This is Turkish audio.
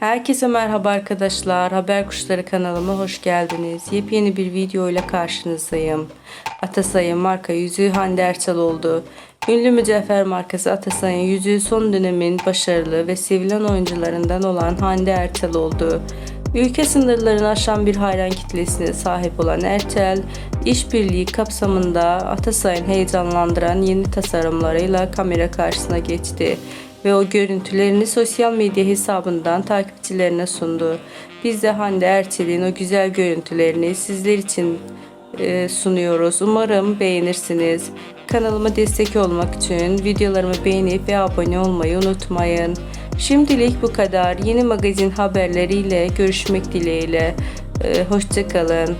Herkese merhaba arkadaşlar. Haber Kuşları kanalıma hoş geldiniz. Yepyeni bir video ile karşınızdayım. Atasay'ın marka yüzüğü Hande Erçel oldu. Ünlü mücevher markası Atasay'ın yüzüğü son dönemin başarılı ve sevilen oyuncularından olan Hande Erçel oldu. Ülke sınırlarını aşan bir hayran kitlesine sahip olan Erçel, işbirliği kapsamında Atasay'ın heyecanlandıran yeni tasarımlarıyla kamera karşısına geçti ve o görüntülerini sosyal medya hesabından takipçilerine sundu. Biz de Hande Erçel'in o güzel görüntülerini sizler için e, sunuyoruz. Umarım beğenirsiniz. Kanalıma destek olmak için videolarımı beğenip ve abone olmayı unutmayın. Şimdilik bu kadar. Yeni magazin haberleriyle görüşmek dileğiyle. E, Hoşçakalın.